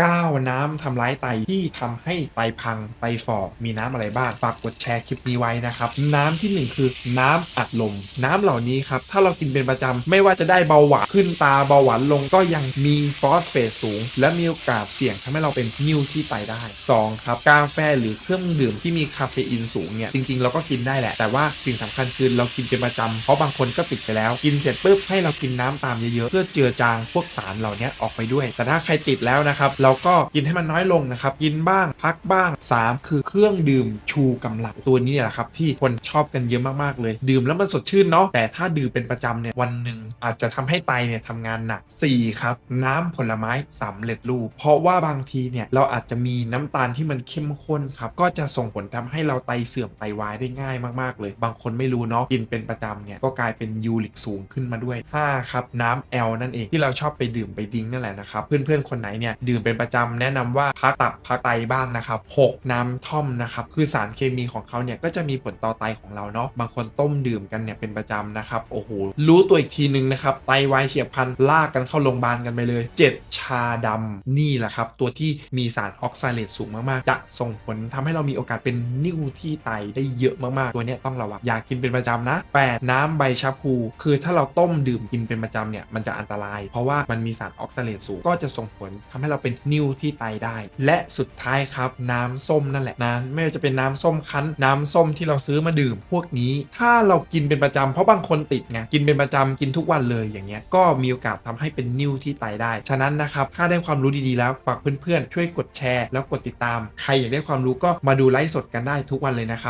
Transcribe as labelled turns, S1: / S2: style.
S1: 9น้ำทำร้ายไตที่ทำให้ไตพังไตฝ่อมีน้ำอะไรบ้างฝากกดแชร์คลิปนี้ไว้นะครับ น้ำทีหนึ่1 คือน้ำอัดลมน้ำเหล่านี้ครับ ถ้าเรากินเป็นประจำไม่ว่าจะได้เบาหวานขึ้นตาเบาหวานลงก็ยังมีฟอสเฟตสูง และมีโอกาสเสี่ยงทำให้เราเป็นนิ่วที่ไตได้ 2 ครับ กาแฟหรือเครื่องดื่มที่มีคาเฟอีนสูงเนี่ยจริงๆ เราก็กินได้แหละ แต่ว่าสิ่งสำคัญคือเรากินเป็นประจำเพราะบางคนก็ติดไปแล้ว กินเสร็จปุ๊บให้เรากินน้ำตามเยอะๆเพื่อเจือจางพวกสารเหล่านี้ออกไปด้วย แต่ถ้าใครติดแล้วนะครับเราก็กินให้มันน้อยลงนะครับ กินบ้างพักบ้าง 3 คือเครื่องดื่มชูกำลังตัวนี้แหละครับที่คนชอบกันเยอะมากๆเลย ดื่มแล้วมันสดชื่นเนาะแต่ถ้าดื่มเป็นประจำเนี่ยวันหนึ่งอาจจะทำให้ไตเนี่ยทำงานหนัก 4 ครับ น้ำผลไม้สำเร็จรูป เพราะว่าบางทีเนี่ยเราอาจจะมีน้ำตาลที่มันเข้มข้นครับก็จะส่งผลทำให้เราไตเสื่อมไตวายได้ง่ายมากๆเลย บางคนไม่รู้เนาะกินเป็นประจำเนี่ยก็กลายเป็นยูริกสูงขึ้นมาด้วย5ครับน้ำแอลนั่นเองที่เราชอบไปดื่มไปดิ้งนั่นแหละนะครับเพื่อนๆคนไหนเนี่ยดื่มเป็นประจำแนะนำว่าพักตับพักไตบ้างนะครับ 6 น้ำท่อมนะครับ คือสารเคมีของเขาเนี่ยก็จะมีผลต่อไตของเราเนาะบางคนต้มดื่มกันเนี่ยเป็นประจำนะครับโอ้โหรู้ตัวอีกทีนึงนะครับไตวายเฉียบพลันลากกันเข้าโรงพยาบาลกันไปเลย 7 ชาดำนี่แหละครับ ตัวที่มีสารออกซเลตสูงมากๆ จะส่งผลทำให้เรามีโอกาสเป็นนิ่วที่ไตได้เยอะมากๆ ตัวเนี้ยต้องระวังอย่ากกินเป็นประจำนะ 8 น้ำใบชะพู คือถ้าเราต้มดื่มกินเป็นประจำเนี่ยมันจะอันตราย เพราะว่ามันมีสารออกซเลตสูงก็จะส่งผลทำให้เราเป็นนิ่วที่ไตได้ และสุดท้ายครับน้ำส้มนั่นแหละนะไม่ว่าจะเป็นน้ำส้มคั้น น้ำส้มที่เราซื้อมาดื่ม พวกนี้ถ้าเรากินเป็นประจำเพราะบางคนติดไงกินเป็นประจำกินทุกวันเลยอย่างเงี้ยก็มีโอกาสทำให้เป็นนิ่วที่ไตได้ ฉะนั้นนะครับถ้าได้ความรู้ดีๆแล้วฝากเพื่อนๆช่วยกดแชร์ แล้วกดติดตาม ใครอยากได้ความรู้ก็มาดูไลฟ์สดกันได้ทุกวันเลยนะครับ